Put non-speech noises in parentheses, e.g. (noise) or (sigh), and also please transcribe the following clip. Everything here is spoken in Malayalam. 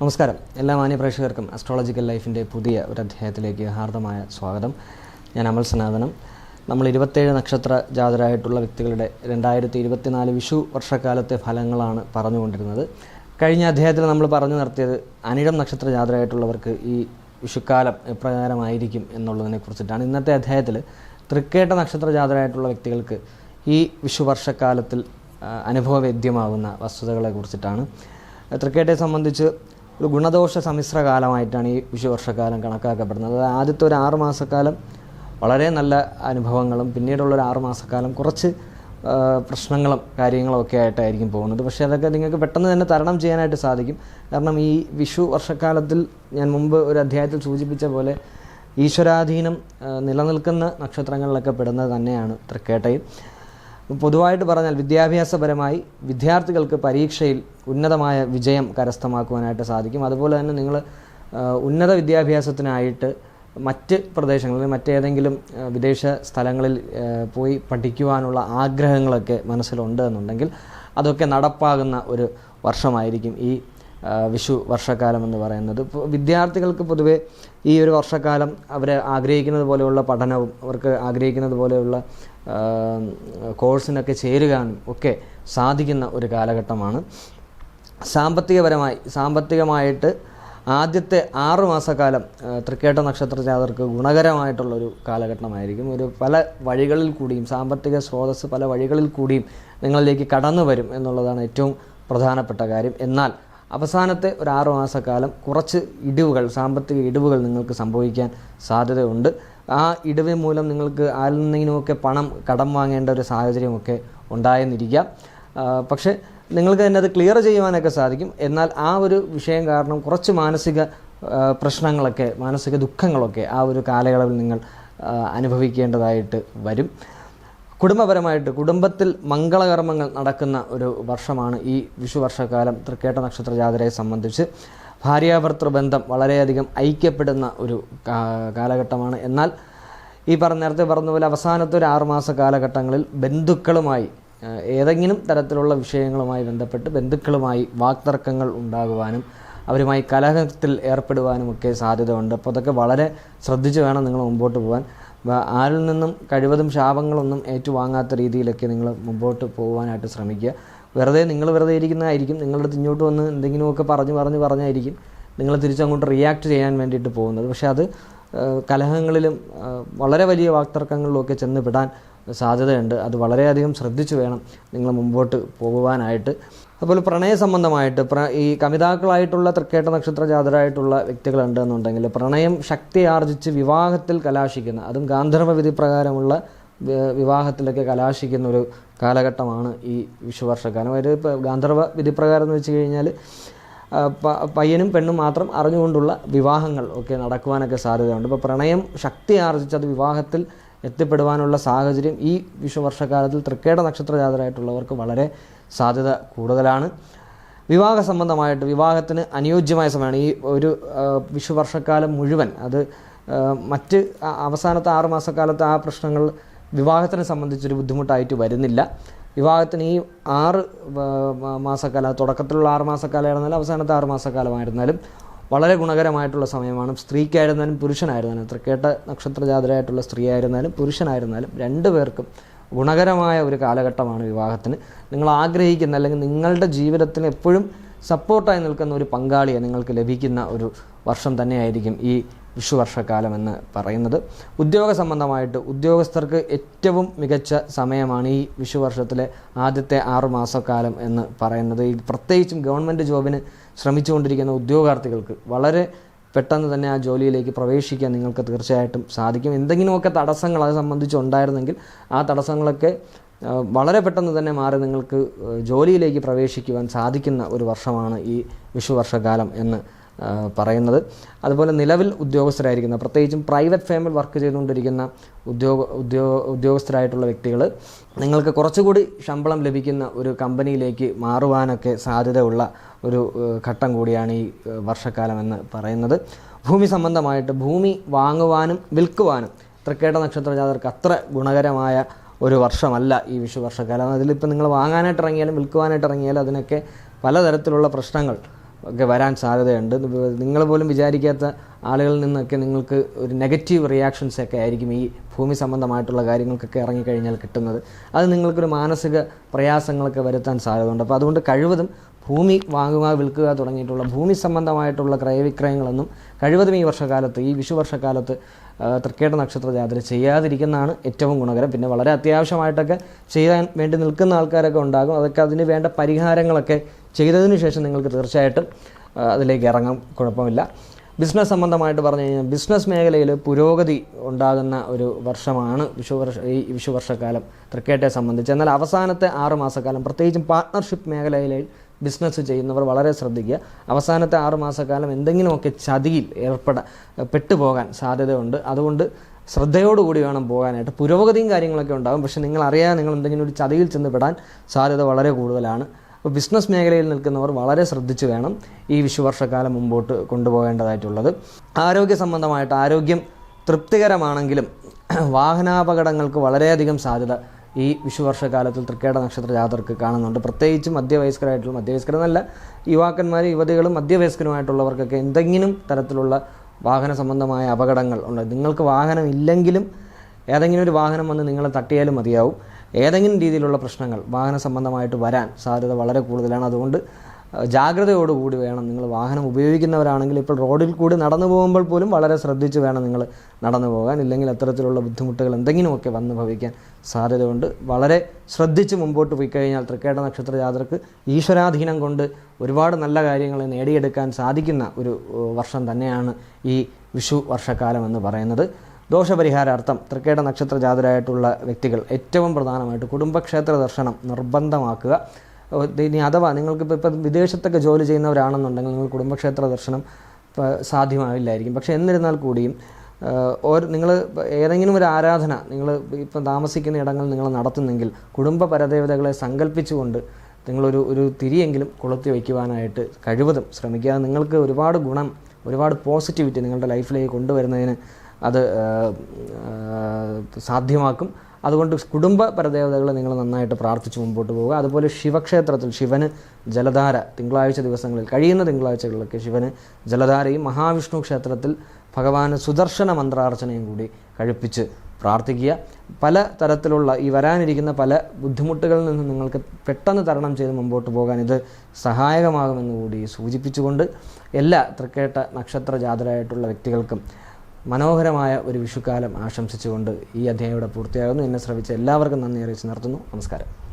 നമസ്കാരം. എല്ലാ മാന്യപ്രേക്ഷകർക്കും അസ്ട്രോളജിക്കൽ ലൈഫിന്റെ പുതിയ ഒരു അധ്യായത്തിലേക്ക് ഹാർദമായ സ്വാഗതം. ഞാൻ അമൽ സനാതനം. നമ്മൾ ഇരുപത്തേഴ് നക്ഷത്ര ജാതരായിട്ടുള്ള വ്യക്തികളുടെ രണ്ടായിരത്തി ഇരുപത്തിനാല് വിഷു വർഷക്കാലത്തെ ഫലങ്ങളാണ് പറഞ്ഞുകൊണ്ടിരുന്നത്. കഴിഞ്ഞ അധ്യായത്തിൽ നമ്മൾ പറഞ്ഞു നിർത്തിയത് അനിഴം നക്ഷത്ര ജാതരായിട്ടുള്ളവർക്ക് ഈ വിഷുക്കാലം എപ്രകാരമായിരിക്കും എന്നുള്ളതിനെ കുറിച്ചിട്ടാണ്. ഇന്നത്തെ അധ്യായത്തിൽ തൃക്കേട്ട നക്ഷത്ര ജാതരായിട്ടുള്ള വ്യക്തികൾക്ക് ഈ വിഷു വർഷക്കാലത്തിൽ അനുഭവവേദ്യമാകുന്ന വസ്തുതകളെ കുറിച്ചിട്ടാണ്. തൃക്കേട്ടയെ സംബന്ധിച്ച് ഒരു ഗുണദോഷ സമ്മിശ്ര കാലമായിട്ടാണ് ഈ വിഷുവർഷക്കാലം കണക്കാക്കപ്പെടുന്നത്. അത് ആദ്യത്തെ ഒരു ആറ് മാസക്കാലം വളരെ നല്ല അനുഭവങ്ങളും പിന്നീടുള്ള ഒരു ആറ് മാസക്കാലം കുറച്ച് പ്രശ്നങ്ങളും കാര്യങ്ങളും ഒക്കെ ആയിട്ടായിരിക്കും പോകുന്നത്. പക്ഷേ അതൊക്കെ നിങ്ങൾക്ക് പെട്ടെന്ന് തന്നെ തരണം ചെയ്യാനായിട്ട് സാധിക്കും. കാരണം ഈ വിഷു വർഷക്കാലത്തിൽ ഞാൻ മുമ്പ് ഒരു അധ്യായത്തിൽ സൂചിപ്പിച്ച പോലെ ഈശ്വരാധീനം നിലനിൽക്കുന്ന നക്ഷത്രങ്ങളിലൊക്കെ പെടുന്നത് തന്നെയാണ് തൃക്കേട്ടയിൽ പൊതുവായിട്ട് പറഞ്ഞാൽ വിദ്യാഭ്യാസപരമായി വിദ്യാർത്ഥികൾക്ക് പരീക്ഷയിൽ ഉന്നതമായ വിജയം കരസ്ഥമാക്കുവാനായിട്ട് സാധിക്കും. അതുപോലെ തന്നെ നിങ്ങൾ ഉന്നത വിദ്യാഭ്യാസത്തിനായിട്ട് മറ്റ് പ്രദേശങ്ങളിൽ മറ്റേതെങ്കിലും വിദേശ സ്ഥലങ്ങളിൽ പോയി പഠിക്കുവാനുള്ള ആഗ്രഹങ്ങളൊക്കെ മനസ്സിലുണ്ട് എന്നുണ്ടെങ്കിൽ അതൊക്കെ നടപ്പാകുന്ന ഒരു വർഷമായിരിക്കും ഈ വിഷു വർഷക്കാലം എന്ന് പറയുന്നത്. വിദ്യാർത്ഥികൾക്ക് പൊതുവെ ഈ ഒരു വർഷക്കാലം അവർ ആഗ്രഹിക്കുന്നത് പോലെയുള്ള പഠനവും അവർക്ക് ആഗ്രഹിക്കുന്നത് പോലെയുള്ള കോഴ്സിനൊക്കെ ചേരുവാനും ഒക്കെ സാധിക്കുന്ന ഒരു കാലഘട്ടമാണ്. സാമ്പത്തികപരമായി സാമ്പത്തികമായിട്ട് ആദ്യത്തെ ആറു മാസക്കാലം തൃക്കേട്ട നക്ഷത്ര ജാതർക്ക് ഗുണകരമായിട്ടുള്ളൊരു കാലഘട്ടമായിരിക്കും. ഒരു പല വഴികളിൽ കൂടിയും സാമ്പത്തിക സ്രോതസ്സ് പല വഴികളിൽ കൂടിയും നിങ്ങളിലേക്ക് കടന്നു വരും എന്നുള്ളതാണ് ഏറ്റവും പ്രധാനപ്പെട്ട കാര്യം. എന്നാൽ അവസാനത്തെ ഒരു ആറു മാസക്കാലം കുറച്ച് ഇടിവുകൾ സാമ്പത്തിക ഇടിവുകൾ നിങ്ങൾക്ക് സംഭവിക്കാൻ സാധ്യതയുണ്ട്. ആ ഇടിവ് മൂലം നിങ്ങൾക്ക് ആരിൽ നിന്നെങ്കിലുമൊക്കെ പണം കടം വാങ്ങേണ്ട ഒരു സാഹചര്യമൊക്കെ ഉണ്ടായെന്നിരിക്കാം. പക്ഷേ നിങ്ങൾക്ക് തന്നെ അത് ക്ലിയർ ചെയ്യുവാനൊക്കെ സാധിക്കും. എന്നാൽ ആ ഒരു വിഷയം കാരണം കുറച്ച് മാനസിക പ്രശ്നങ്ങളൊക്കെ മാനസിക ദുഃഖങ്ങളൊക്കെ ആ ഒരു കാലയളവിൽ നിങ്ങൾ അനുഭവിക്കേണ്ടതായിട്ട് വരും. കുടുംബപരമായിട്ട് കുടുംബത്തിൽ മംഗളകർമ്മങ്ങൾ നടക്കുന്ന ഒരു വർഷമാണ് ഈ വിഷു വർഷക്കാലം തൃക്കേട്ട നക്ഷത്ര ജാതരയെ സംബന്ധിച്ച്. ഭാര്യാഭർത്തൃ ബന്ധം വളരെയധികം ഐക്യപ്പെടുന്ന ഒരു കാലഘട്ടമാണ്. എന്നാൽ ഈ പറഞ്ഞ നേരത്തെ പറഞ്ഞ പോലെ അവസാനത്തെ ഒരു ആറുമാസ കാലഘട്ടങ്ങളിൽ ബന്ധുക്കളുമായി ഏതെങ്കിലും തരത്തിലുള്ള വിഷയങ്ങളുമായി ബന്ധപ്പെട്ട് ബന്ധുക്കളുമായി വാക്തർക്കങ്ങൾ ഉണ്ടാകുവാനും അവരുമായി കലഹത്തിൽ ഏർപ്പെടുവാനും ഏർപ്പെടുവാനുമൊക്കെ സാധ്യതയുണ്ട്. അപ്പോൾ അതൊക്കെ വളരെ ശ്രദ്ധിച്ച് വേണം നിങ്ങൾ മുമ്പോട്ട് പോകാൻ ആരിൽ നിന്നും കഴിവതും ശാപങ്ങളൊന്നും ഏറ്റുവാങ്ങാത്ത രീതിയിലൊക്കെ നിങ്ങൾ മുമ്പോട്ട് പോകുവാനായിട്ട് ശ്രമിക്കുക. വെറുതെ നിങ്ങൾ വെറുതെ ഇരിക്കുന്നതായിരിക്കും. നിങ്ങളുടെ അടുത്ത് ഇങ്ങോട്ട് വന്ന് എന്തെങ്കിലുമൊക്കെ പറഞ്ഞു പറഞ്ഞു പറഞ്ഞായിരിക്കും നിങ്ങൾ തിരിച്ചങ്ങോട്ട് റിയാക്ട് ചെയ്യാൻ വേണ്ടിയിട്ട് പോകുന്നത്. പക്ഷേ അത് കലഹങ്ങളിലും വളരെ വലിയ വാക്തർക്കങ്ങളിലും ഒക്കെ ചെന്ന് പെടാൻ സാധ്യതയുണ്ട്. അത് വളരെയധികം ശ്രദ്ധിച്ചു വേണം നിങ്ങൾ മുമ്പോട്ട് പോകുവാനായിട്ട്. അതുപോലെ പ്രണയ സംബന്ധമായിട്ട് പ്ര ഈ കമിതാക്കളായിട്ടുള്ള തൃക്കേട്ട നക്ഷത്ര ജാതരായിട്ടുള്ള വ്യക്തികളുണ്ട് എന്നുണ്ടെങ്കിൽ പ്രണയം ശക്തി ആർജിച്ച് വിവാഹത്തിൽ കലാശിക്കുന്ന അതും ഗാന്ധർവ വിധി പ്രകാരമുള്ള വിവാഹത്തിലൊക്കെ കലാശിക്കുന്ന ഒരു കാലഘട്ടമാണ് ഈ വിഷുവർഷക്കാലം. ഒരു ഗാന്ധർവ വിധിപ്രകാരം എന്ന് വെച്ച് കഴിഞ്ഞാൽ പയ്യനും പെണ്ണും മാത്രം അറിഞ്ഞുകൊണ്ടുള്ള വിവാഹങ്ങൾ ഒക്കെ നടക്കുവാനൊക്കെ സാധ്യതയുണ്ട്. ഇപ്പോൾ പ്രണയം ശക്തി ആർജിച്ച് അത് വിവാഹത്തിൽ എത്തിപ്പെടുവാനുള്ള സാഹചര്യം ഈ വിഷുവർഷക്കാലത്തിൽ തൃക്കേട നക്ഷത്ര ജാതരായിട്ടുള്ളവർക്ക് വളരെ സാധ്യത കൂടുതലാണ്. വിവാഹ സംബന്ധമായിട്ട് വിവാഹത്തിന് അനുയോജ്യമായ സമയമാണ്. ഈ ഒരു വിഷുവർഷക്കാലം മുഴുവൻ അത് മറ്റ് അവസാനത്തെ ആറുമാസക്കാലത്ത് ആ പ്രശ്നങ്ങൾ വിവാഹത്തിനെ സംബന്ധിച്ചൊരു ബുദ്ധിമുട്ടായിട്ട് വരുന്നില്ല. വിവാഹത്തിന് ഈ ആറ് മാസക്കാല തുടക്കത്തിലുള്ള ആറ് മാസക്കാലമായിരുന്നാലും അവസാനത്തെ ആറ് മാസക്കാലമായിരുന്നാലും വളരെ ഗുണകരമായിട്ടുള്ള സമയമാണ്. സ്ത്രീക്കായിരുന്നാലും പുരുഷനായിരുന്നാലും തൃക്കേട്ട നക്ഷത്ര ജാതരായിട്ടുള്ള സ്ത്രീ ആയിരുന്നാലും പുരുഷനായിരുന്നാലും രണ്ടു പേർക്കും ഗുണകരമായ ഒരു കാലഘട്ടമാണ് വിവാഹത്തിന്. നിങ്ങൾ ആഗ്രഹിക്കുന്ന അല്ലെങ്കിൽ നിങ്ങളുടെ ജീവിതത്തിന് എപ്പോഴും സപ്പോർട്ടായി നിൽക്കുന്ന ഒരു പങ്കാളിയെ നിങ്ങൾക്ക് ലഭിക്കുന്ന ഒരു വർഷം തന്നെയായിരിക്കും ഈ വിഷു വർഷക്കാലം എന്ന് പറയുന്നത്. ഉദ്യോഗ സംബന്ധമായിട്ട് ഉദ്യോഗസ്ഥർക്ക് ഏറ്റവും മികച്ച സമയമാണ് ഈ വിഷുവർഷത്തിലെ ആദ്യത്തെ ആറുമാസക്കാലം എന്ന് പറയുന്നത്. ഈ പ്രത്യേകിച്ചും ഗവൺമെന്റ് ജോബിന് ശ്രമിച്ചുകൊണ്ടിരിക്കുന്ന ഉദ്യോഗാർത്ഥികൾക്ക് വളരെ പെട്ടെന്ന് തന്നെ ആ ജോലിയിലേക്ക് പ്രവേശിക്കാൻ നിങ്ങൾക്ക് തീർച്ചയായിട്ടും സാധിക്കും. എന്തെങ്കിലുമൊക്കെ തടസ്സങ്ങൾ അത് സംബന്ധിച്ച് ഉണ്ടായിരുന്നെങ്കിൽ ആ തടസ്സങ്ങളൊക്കെ വളരെ പെട്ടെന്ന് തന്നെ മാറി നിങ്ങൾക്ക് ജോലിയിലേക്ക് പ്രവേശിക്കുവാൻ സാധിക്കുന്ന ഒരു വർഷമാണ് ഈ വിഷു വർഷകാലം എന്ന് പറയുന്നത്. അതുപോലെ നിലവിൽ ഉദ്യോഗസ്ഥരായിരിക്കുന്ന പ്രത്യേകിച്ചും പ്രൈവറ്റ് ഫേമിൽ വർക്ക് ചെയ്തുകൊണ്ടിരിക്കുന്ന ഉദ്യോഗ ഉദ്യോഗ ഉദ്യോഗസ്ഥരായിട്ടുള്ള വ്യക്തികൾ നിങ്ങൾക്ക് കുറച്ചുകൂടി ശമ്പളം ലഭിക്കുന്ന ഒരു കമ്പനിയിലേക്ക് മാറുവാനൊക്കെ സാധ്യതയുള്ള ഒരു ഘട്ടം കൂടിയാണ് ഈ വർഷക്കാലമെന്ന് പറയുന്നത്. ഭൂമി സംബന്ധമായിട്ട് ഭൂമി വാങ്ങുവാനും വിൽക്കുവാനും തൃക്കേട്ട നക്ഷത്ര ജാതർക്ക് അത്ര ഗുണകരമായ ഒരു വർഷമല്ല ഈ വിഷു വർഷക്കാലം അതിലിപ്പോൾ നിങ്ങൾ വാങ്ങാനായിട്ട് ഇറങ്ങിയാലും വിൽക്കുവാനായിട്ട് ഇറങ്ങിയാലും അതിനൊക്കെ പലതരത്തിലുള്ള പ്രശ്നങ്ങൾ ഒക്കെ വരാൻ സാധ്യതയുണ്ട്. നിങ്ങൾ പോലും വിചാരിക്കാത്ത ആളുകളിൽ നിന്നൊക്കെ നിങ്ങൾക്ക് ഒരു നെഗറ്റീവ് റിയാക്ഷൻസ് ഒക്കെ ആയിരിക്കും ഈ ഭൂമി സംബന്ധമായിട്ടുള്ള കാര്യങ്ങൾക്കൊക്കെ ഇറങ്ങിക്കഴിഞ്ഞാൽ കിട്ടുന്നത്. അത് നിങ്ങൾക്കൊരു മാനസിക പ്രയാസങ്ങളൊക്കെ വരുത്താൻ സാധ്യതയുണ്ട്. അപ്പോൾ അതുകൊണ്ട് കഴിവതും ഭൂമി വാങ്ങുക വിൽക്കുക തുടങ്ങിയിട്ടുള്ള ഭൂമി സംബന്ധമായിട്ടുള്ള ക്രയവിക്രയങ്ങളൊന്നും കഴിവതും ഈ വർഷകാലത്ത് ഈ വിഷുവർഷക്കാലത്ത് തൃക്കേട്ട നക്ഷത്ര ജാതര ചെയ്യാതിരിക്കുന്നതാണ് ഏറ്റവും ഗുണകരം. പിന്നെ വളരെ അത്യാവശ്യമായിട്ടൊക്കെ ചെയ്യാൻ വേണ്ടി നിൽക്കുന്ന ആൾക്കാരൊക്കെ ഉണ്ടാകും. അതൊക്കെ അതിന് വേണ്ട പരിഹാരങ്ങളൊക്കെ ചെയ്തതിന് ശേഷം നിങ്ങൾക്ക് തീർച്ചയായിട്ടും അതിലേക്ക് ഇറങ്ങാൻ കുഴപ്പമില്ല. ബിസിനസ് സംബന്ധമായിട്ട് പറഞ്ഞു കഴിഞ്ഞാൽ ബിസിനസ് മേഖലയിൽ പുരോഗതി ഉണ്ടാകുന്ന ഒരു വർഷമാണ് വിഷുവർഷ ഈ വിഷുവർഷക്കാലം ക്രിക്കറ്റെ സംബന്ധിച്ച്. എന്നാൽ അവസാനത്തെ ആറ് മാസക്കാലം പ്രത്യേകിച്ചും പാർട്ട്ണർഷിപ്പ് മേഖലയിൽ ബിസിനസ് ചെയ്യുന്നവർ വളരെ ശ്രദ്ധിക്കുക. അവസാനത്തെ ആറ് മാസക്കാലം എന്തെങ്കിലുമൊക്കെ ചതിയിൽ ഏർപ്പെട പെട്ടുപോകാൻ സാധ്യതയുണ്ട്. അതുകൊണ്ട് ശ്രദ്ധയോടുകൂടി വേണം പോകാനായിട്ട്. പുരോഗതിയും കാര്യങ്ങളൊക്കെ ഉണ്ടാകും. പക്ഷേ നിങ്ങൾ അറിയാതെ നിങ്ങൾ എന്തെങ്കിലും ഒരു ചതിയിൽ ചെന്ന് പെടാൻ സാധ്യത വളരെ കൂടുതലാണ്. അപ്പോൾ ബിസിനസ് മേഖലയിൽ നിൽക്കുന്നവർ വളരെ ശ്രദ്ധിച്ചു വേണം ഈ വിഷുവർഷക്കാലം മുമ്പോട്ട് കൊണ്ടുപോകേണ്ടതായിട്ടുള്ളത്. ആരോഗ്യ സംബന്ധമായിട്ട് ആരോഗ്യം തൃപ്തികരമാണെങ്കിലും (clears throat) വാഹനാപകടങ്ങൾക്ക് വളരെയധികം സാധ്യത ഈ വിഷുവർഷക്കാലത്തിൽ തൃക്കേട നക്ഷത്ര ജാതർക്ക് കാണുന്നുണ്ട്. പ്രത്യേകിച്ച് മധ്യവയസ്കരായിട്ടുള്ള മധ്യവയസ്കരെന്നല്ല യുവാക്കന്മാർ യുവതികളും മധ്യവയസ്കരുമായിട്ടുള്ളവർക്കൊക്കെ എന്തെങ്കിലും തരത്തിലുള്ള വാഹന സംബന്ധമായ അപകടങ്ങൾ ഉണ്ട്. നിങ്ങൾക്ക് വാഹനം ഇല്ലെങ്കിലും ഏതെങ്കിലും ഒരു വാഹനം വന്ന് നിങ്ങളെ തട്ടിയാലും മതിയാവും. ഏതെങ്കിലും രീതിയിലുള്ള പ്രശ്നങ്ങൾ വാഹന സംബന്ധമായിട്ട് വരാൻ സാധ്യത വളരെ കൂടുതലാണ്. അതുകൊണ്ട് ജാഗ്രതയോടുകൂടി വേണം നിങ്ങൾ വാഹനം ഉപയോഗിക്കുന്നവരാണെങ്കിൽ ഇപ്പോൾ റോഡിൽ കൂടി നടന്നു പോകുമ്പോൾ പോലും വളരെ ശ്രദ്ധിച്ച് വേണം നിങ്ങൾ നടന്നു പോകാൻ. ഇല്ലെങ്കിൽ അത്തരത്തിലുള്ള ബുദ്ധിമുട്ടുകൾ എന്തെങ്കിലുമൊക്കെ വന്ന് ഭവിക്കാൻ സാധ്യതയുണ്ട്. വളരെ ശ്രദ്ധിച്ച് മുമ്പോട്ട് പോയി കഴിഞ്ഞാൽ തൃക്കേട്ട നക്ഷത്ര ജാതർക്ക് ഈശ്വരാധീനം കൊണ്ട് ഒരുപാട് നല്ല കാര്യങ്ങൾ നേടിയെടുക്കാൻ സാധിക്കുന്ന ഒരു വർഷം തന്നെയാണ് ഈ വിഷു വർഷക്കാലം എന്ന് പറയുന്നത്. ദോഷപരിഹാരാർത്ഥം തൃക്കേട നക്ഷത്ര ജാതരായിട്ടുള്ള വ്യക്തികൾ ഏറ്റവും പ്രധാനമായിട്ട് കുടുംബക്ഷേത്ര ദർശനം നിർബന്ധമാക്കുക. ഇനി അഥവാ നിങ്ങൾക്കിപ്പോൾ ഇപ്പം വിദേശത്തൊക്കെ ജോലി ചെയ്യുന്നവരാണെന്നുണ്ടെങ്കിൽ നിങ്ങൾ കുടുംബക്ഷേത്ര ദർശനം സാധ്യമാവില്ലായിരിക്കും. പക്ഷേ എന്നിരുന്നാൽ കൂടിയും ഒരു നിങ്ങൾ ഏതെങ്കിലും ഒരു ആരാധന നിങ്ങൾ ഇപ്പം താമസിക്കുന്ന ഇടങ്ങൾ നിങ്ങൾ നടത്തുന്നെങ്കിൽ കുടുംബ പരദേവതകളെ സങ്കല്പിച്ചുകൊണ്ട് നിങ്ങളൊരു ഒരു തിരിയെങ്കിലും കൊളുത്തി വയ്ക്കുവാനായിട്ട് കഴിവതും ശ്രമിക്കുക. നിങ്ങൾക്ക് ഒരുപാട് ഗുണം ഒരുപാട് പോസിറ്റിവിറ്റി നിങ്ങളുടെ ലൈഫിലേക്ക് കൊണ്ടുവരുന്നതിന് അത് സാധ്യമാക്കും. അതുകൊണ്ട് കുടുംബ പരദേവതകളെ നിങ്ങൾ നന്നായിട്ട് പ്രാർത്ഥിച്ച് മുമ്പോട്ട് പോവുക. അതുപോലെ ശിവക്ഷേത്രത്തിൽ ശിവന് ജലധാര തിങ്കളാഴ്ച ദിവസങ്ങളിൽ കഴിയുന്ന തിങ്കളാഴ്ചകളിലൊക്കെ ശിവന് ജലധാരയും മഹാവിഷ്ണു ക്ഷേത്രത്തിൽ ഭഗവാന് സുദർശന മന്ത്രാർച്ചനയും കൂടി കഴിപ്പിച്ച് പ്രാർത്ഥിക്കുക. പല തരത്തിലുള്ള ഈ വരാനിരിക്കുന്ന പല ബുദ്ധിമുട്ടുകളിൽ നിന്ന് നിങ്ങൾക്ക് പെട്ടെന്ന് തരണം ചെയ്ത് മുമ്പോട്ട് പോകാൻ ഇത് സഹായകമാകുമെന്ന് കൂടി സൂചിപ്പിച്ചുകൊണ്ട് എല്ലാ തൃക്കേട്ട നക്ഷത്ര ജാതരായിട്ടുള്ള വ്യക്തികൾക്കും മനോഹരമായ ഒരു വിഷുക്കാലം ആശംസിച്ചുകൊണ്ട് ഈ അധ്യായം ഇവിടെ പൂർത്തിയാകുന്നു. എന്നെ ശ്രമിച്ച എല്ലാവർക്കും നന്ദി അറിയിച്ച് നിർത്തുന്നു. നമസ്കാരം.